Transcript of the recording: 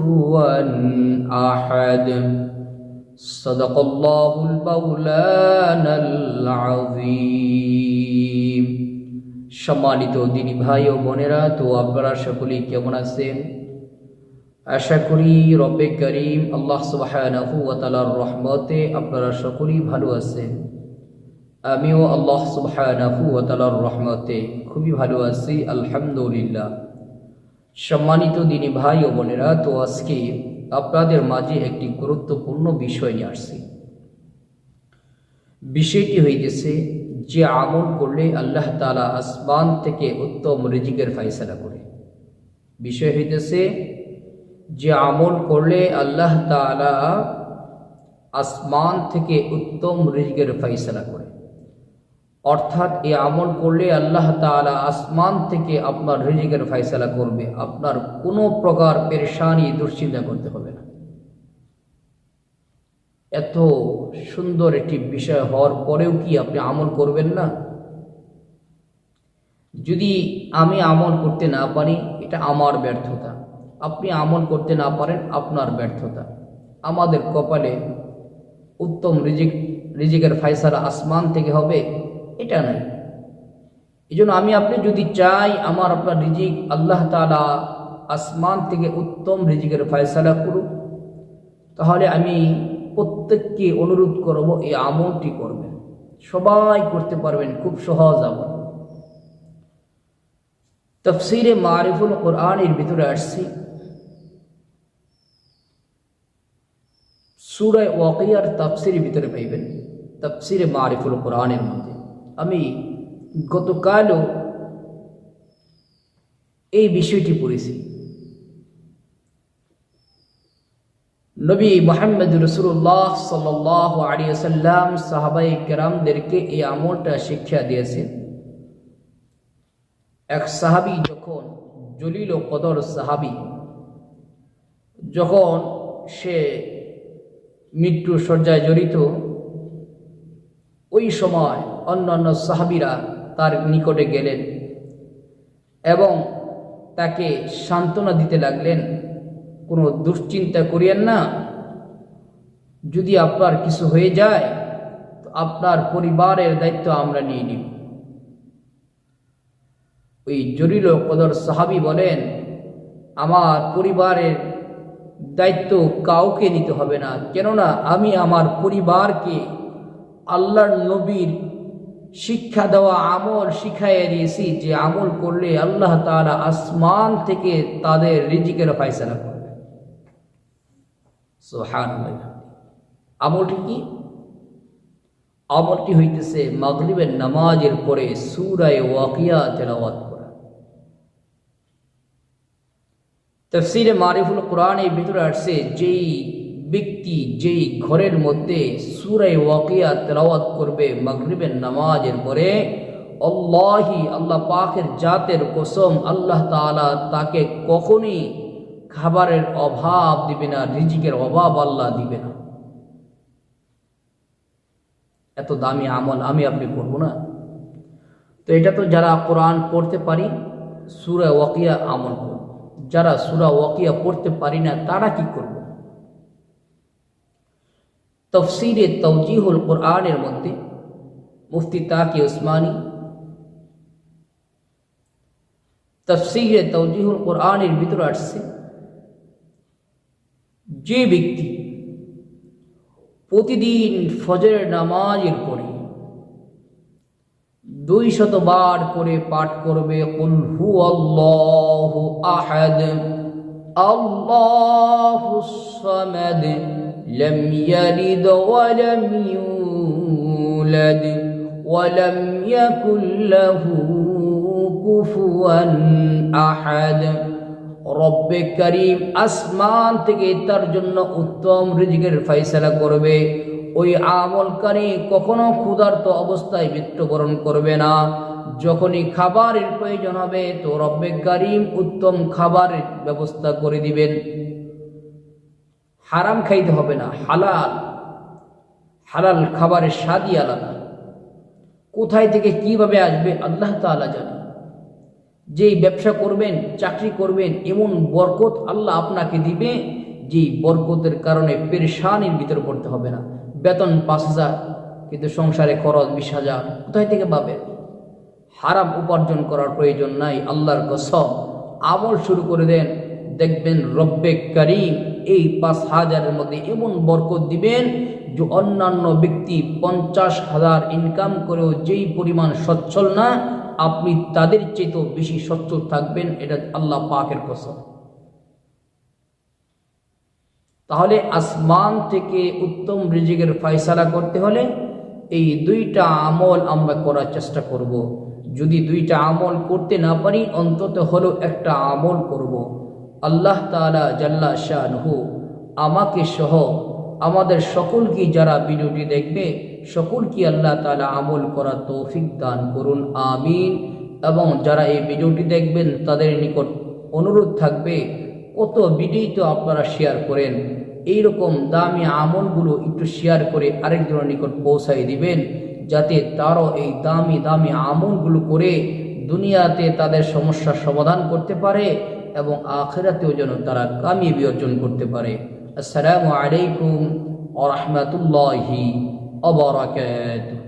كفوا أحد صدق الله المولانا العظيم সম্মানিত দিনী ভাই ও বোনেরা তো আপনারা সকলেই কেমন আছেন আশা করি রব্বে করিম আল্লাহ সুবহানাহু ওয়া তাআলার রহমতে আপনারা সকলেই ভালো আছেন আমিও আল্লাহ সুবহানাহু ওয়া তাআলার রহমতে খুবই ভালো আছি আলহামদুলিল্লাহ সম্মানিত দিনী ভাই ও বোনেরা, তো আজকে আপনাদের মাঝে একটি গুরুত্বপূর্ণ বিষয় নিয়ে আসছি। বিষয়টি হইতেছে যে আমল করলে আল্লাহ তালা আসমান থেকে উত্তম রিজিকের ফাইসলা করে। বিষয় হইতেছে যে আমল করলে আল্লাহ তালা আসমান থেকে উত্তম রিজিকের ফাইসলা করে। অর্থাৎ এ আমল করলে আল্লাহ তালা আসমান থেকে আপনার রিজিকের ফাইসলা করবে। আপনার কোনো প্রকার পেরেশানি, দুশ্চিন্তা করতে হবে না। এত সুন্দর একটি বিষয় হওয়ার পরেও কি আপনি আমল করবেন না? যদি আমি আমল করতে না পারি, এটা আমার ব্যর্থতা। আপনি আমল করতে না পারেন, আপনার ব্যর্থতা। আমাদের কপালে উত্তম রিজিক, রিজিকের ফাইসালা আসমান থেকে হবে। এটা নয় এই জন্য আমি আপনি যদি চাই আমার আপনার রিজিক, আল্লাহ তালা আসমান থেকে উত্তম রিজিকের ফায়সালা করুক, তাহলে আমি প্রত্যেককে অনুরোধ করব এই আমলটি করবেন। সবাই করতে পারবেন, খুব সহজ আমল। তফসিরে মারিফুল কোরআনের ভিতরে আসছি। সুরায় ওয়াকিয়ার তফসির ভিতরে পাইবেন। তফসিরে মারিফুল কোরআনের মধ্যে। আমি গতকালও এই বিষয়টি পড়েছি। নবী মোহাম্মদ রসুল্লাহ সাল্লাহ আলিয়াল্লাম সাহাবাই কেরামদেরকে এই আমলটা শিক্ষা দিয়েছেন। এক সাহাবি যখন জলিল কদর সাহাবি, যখন সে মৃত্যু শয্যায় জড়িত, ওই সময় অন্যান্য সাহাবিরা তার নিকটে গেলেন এবং তাকে সান্ত্বনা দিতে লাগলেন, কোনো দুশ্চিন্তা করিয়েন না। যদি আপনার কিছু হয়ে যায়, তো আপনার পরিবারের দায়িত্ব আমরা নিয়ে নিব। ওই জরিল কদর সাহাবি বলেন, আমার পরিবারের দায়িত্ব কাউকে নিতে হবে না। কেননা আমি আমার পরিবারকে আল্লাহর নবীর শিক্ষা দেওয়া, আমল শিখাইয়ে দিয়েছি যে আমল করলে আল্লাহ তারা আসমান থেকে তাদের রিজিকের ফাইসলা করবে। সোহান আমলটি কি? আমলটি হইতেছে মাগরিবের নামাজের পরে সুরায় ওয়াকিয়া তেলাওয়াত করা। তফসিরে মারিফুল কোরআনের ভিতরে আসছে, যেই ব্যক্তি যেই ঘরের মধ্যে সুরাই ওয়াকিয়া তেলাওয়াত করবে মাগরিবের নামাজের পরে অল্লাহি আল্লাহ পাকের জাতের কসম আল্লাহ তালা তাকে কখনই খাবারের অভাব দিবে না, রিজিকের অভাব আল্লাহ দিবে না। এত দামি আমল আমি আপনি করব না। তো এটা তো যারা কোরআন পড়তে পারি সুরা ওয়াকিয়া আমল করব। যারা সুরা ওয়াকিয়া পড়তে পারি না, তারা কি করব? তফসিরে তৌজিহুল কোরআনের মধ্যে মুফতি তাকি উসমানী তফসিরে তৌজিহুল কোরআনের ভিতরে আসছে। যে ব্যক্তি প্রতিদিন ফজরের নামাজের পরে দুই শতবার করে পাঠ করবে, কুল হু আল্লাহু আহাদ, আল্লাহু সামাদ। ওয়া লাম ইউলাদ ওয়া লাম ইয়াকুল লাহু কুফুয়ান আহাদ রব্বে করিম আসমান থেকে তার জন্য উত্তম রিজিকের ফয়সালা করবে। ওই আমলকারী কখনো ক্ষুধার্ত অবস্থায় মৃত্যুবরণ করবে না। যখনই খাবারের প্রয়োজন হবে, তো রব্বে করিম উত্তম খাবারের ব্যবস্থা করে দিবেন। হারাম খাইতে হবে না, হালাল। হালাল খাবারের স্বাদই আলাদা। কোথায় থেকে কীভাবে আসবে, আল্লাহ তাআলা জানে। যেই ব্যবসা করবেন, চাকরি করবেন, এমন বরকত আল্লাহ আপনাকে দিবে, যেই বরকতের কারণে পেরেশানির ভিতরে পড়তে হবে না। বেতন পাঁচ হাজার, কিন্তু সংসারে খরচ বিশ হাজার, কোথায় থেকে পাবেন হারাম উপার্জন করার প্রয়োজন নাই, আল্লাহর কসম। আমল শুরু করে দেন, দেখবেন রব্বে করিম এই পাঁচ হাজারের মধ্যে এমন বরকত দিবেন যে অন্যান্য ব্যক্তি পঞ্চাশ হাজার ইনকাম করেও যেই পরিমাণ সচ্ছল না, আপনি তাদের চেয়েতেও বেশি সচ্ছল থাকবেন, এটা আল্লাহ পাকের কসম তাহলে আসমান থেকে উত্তম রিজিকের ফয়সালা করতে হলে এই দুইটা আমল আমরা করার চেষ্টা করব। যদি দুইটা আমল করতে না পারি, অন্তত হলো একটা আমল করব। আল্লাহ তালা জাল্লা শাহু আমাকে সহ আমাদের সকলকে যারা ভিডিওটি দেখবে, সকলকে আল্লাহ তালা আমল করা তৌফিক দান করুন, আমিন। এবং যারা এই ভিডিওটি দেখবেন, তাদের নিকট অনুরোধ থাকবে, কত ভিডিও তো আপনারা শেয়ার করেন, এইরকম দামি আমলগুলো একটু শেয়ার করে আরেকজনের নিকট পৌঁছাই দিবেন, যাতে তারও এই দামি দামি আমলগুলো করে দুনিয়াতে তাদের সমস্যার সমাধান করতে পারে এবং আখেরাতেও যেন তারা কামিয়াবি অর্জন করতে পারে। আসসালামু আলাইকুম আ রহমতুল্লাহি অবরাকাতুহ